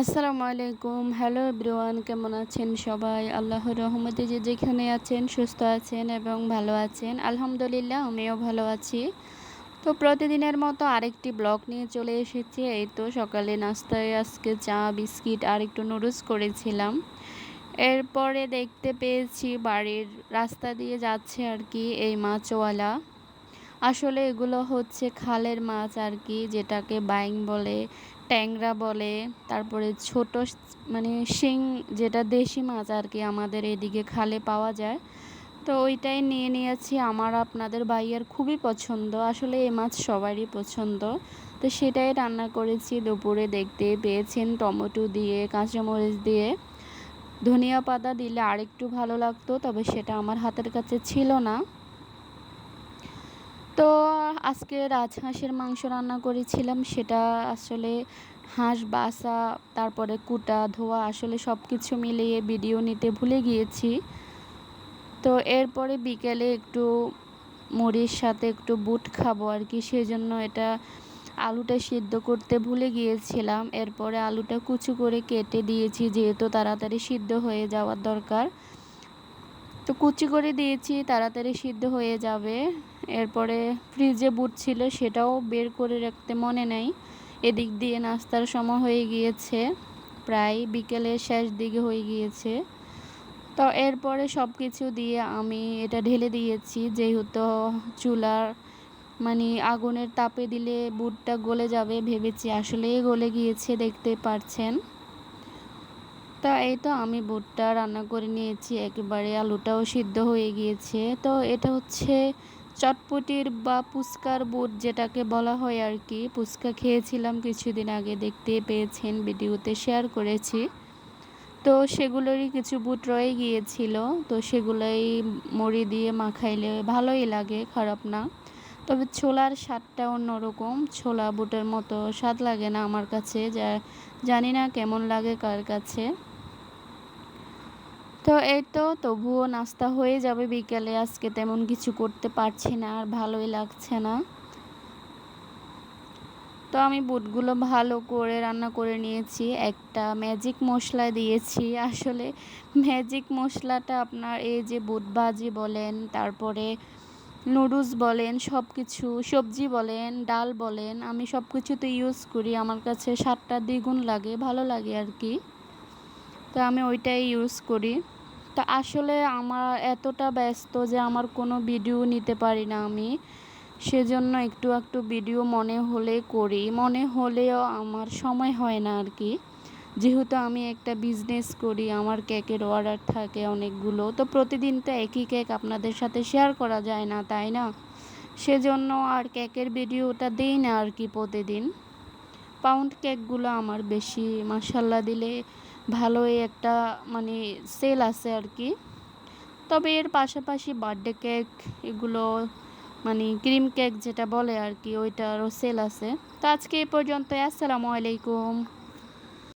আসসালামু আলাইকুম। Hello everyone কেমন আছেন সবাই? আল্লাহর রহমতে যে যেখানে আছেন, সুস্থ আছেন এবং ভালো আছেন। আলহামদুলিল্লাহ, আমিও ভালো আছি। তো প্রতিদিনের মতো আরেকটি ব্লগ নিয়ে চলে এসেছি। এই তো সকালে নাস্তায় আজকে চা, বিস্কিট আর একটু নুডলস করেছিলাম। এরপরে দেখতে পেয়েছি বাড়ির রাস্তা দিয়ে যাচ্ছে আর কি এই মাছওয়ালা। আসলে এগুলো হচ্ছে খালের মাছ আর কি, যেটাকে বাইং বলে। ট্যাংরা বলে, তারপরে ছোট মানে শিং, যেটা দেশি মাছ আর কি আমাদের এদিকে খালে পাওয়া যায়। তো ওইটাই নিয়ে নিয়েছি। আমার আপনাদের ভাইয়ের খুবই পছন্দ। আসলে এই মাছ সবারই পছন্দ। তো সেটাই রান্না করেছি দুপুরে দেখতে পেয়েছেন টমেটো দিয়ে, কাঁচামরিচ দিয়ে। ধনিয়া পাতা দিলে আরেকটু ভালো লাগতো, তবে সেটা আমার হাতের কাছে ছিল না। তো আজকে রাজহাঁসের মাংস রান্না করেছিলাম, সেটা আসলে হাঁস বাসা তারপরে কুটা, ধোয়া, আসলে সব কিছু মিলিয়ে ভিডিও নিতে ভুলে গিয়েছি। তো এরপরে বিকেলে একটু মুড়ির সাথে একটু বুট খাব আর কি সেই জন্য এটা আলুটা সিদ্ধ করতে ভুলে গিয়েছিলাম। এরপরে আলুটা কুচু করে কেটে দিয়েছি, যেহেতু তাড়াতাড়ি সিদ্ধ হয়ে যাওয়ার দরকার। তো কুচি করে দিয়েছি, তাড়াতাড়ি সিদ্ধ হয়ে যাবে। এরপরে ফ্রিজে বুট ছিল, সেটাও বের করে রাখতে মনে নেই। এদিক দিয়ে নাস্তার সময় হয়ে গিয়েছে, প্রায় বিকেলের শেষ দিকে হয়ে গিয়েছে। তো এরপরে সব কিছু দিয়ে আমি এটা ঢেলে দিয়েছি, যেহেতু চুলার মানে আগুনের তাপে দিলে বুটটা গলে যাবে, ভেবেছি আসলেই গলে গিয়েছে, দেখতে পারছেন। তা এই তো আমি বুটটা রান্না করে নিয়েছি। একেবারে আলুটাও সিদ্ধ হয়ে গিয়েছে। তো এটা হচ্ছে চটপটির বা পুস্কার বুট যেটাকে বলা হয় আর কি। পুস্কা খেয়েছিলাম কিছুদিন আগে দেখতে পেয়েছেন, ভিডিওতে শেয়ার করেছি। তো সেগুলোরই কিছু বুট রয়ে গিয়েছিল। তো সেগুলোই মুড়ি দিয়ে মাখাইলে ভালোই লাগে, খারাপ না। তবে ছোলার স্বাদটা অন্যরকম। ছোলা বুটের মতো স্বাদ লাগে না আমার কাছে। যা, জানি না কেমন লাগে কার কাছে। তো এই তো, তবুও নাস্তা হয়ে যাবে বিকেলে। আজকে তেমন কিছু করতে পারছি না, আর ভালোই লাগছে না। তো আমি বুটগুলো ভালো করে রান্না করে নিয়েছি। একটা ম্যাজিক মশলা দিয়েছি। আসলে ম্যাজিক মশলাটা আপনার এই যে বুট ভাজি বলেন, তারপরে নুডলস বলেন সব কিছু সবজি বলেন, ডাল বলেন, আমি সব কিছুতে ইউজ করি। আমার কাছে স্বাদটা দ্বিগুণ লাগে, ভালো লাগে আর কি। তো আমি ওইটাই ইউজ করি। তো আসলে আমার এতটা ব্যস্ত যে আমার কোনো ভিডিও নিতে পারি না আমি। সেজন্য একটু একটু ভিডিও মনে হলে করি। মনে হলেও আমার সময় হয় না আর কি। যেহেতু আমি একটা বিজনেস করি, আমার কেকের অর্ডার থাকে অনেকগুলো, তো প্রতিদিন তো একই কেক আপনাদের সাথে শেয়ার করা যায় না, তাই না? সেজন্য আর কেকের ভিডিওটা দেই না আর কি প্রতিদিন। পাউন্ড কেকগুলো আমার বেশি মাসাল্লা দিলে ভালোই একটা মানে সেল আছে আর কি তবে এর পাশাপাশি বার্থডে কেক এগুলো মানে ক্রিম কেক যেটা বলে আর কি ওইটারও সেল আছে। তো আজকে এই পর্যন্ত আসসালামু আলাইকুম।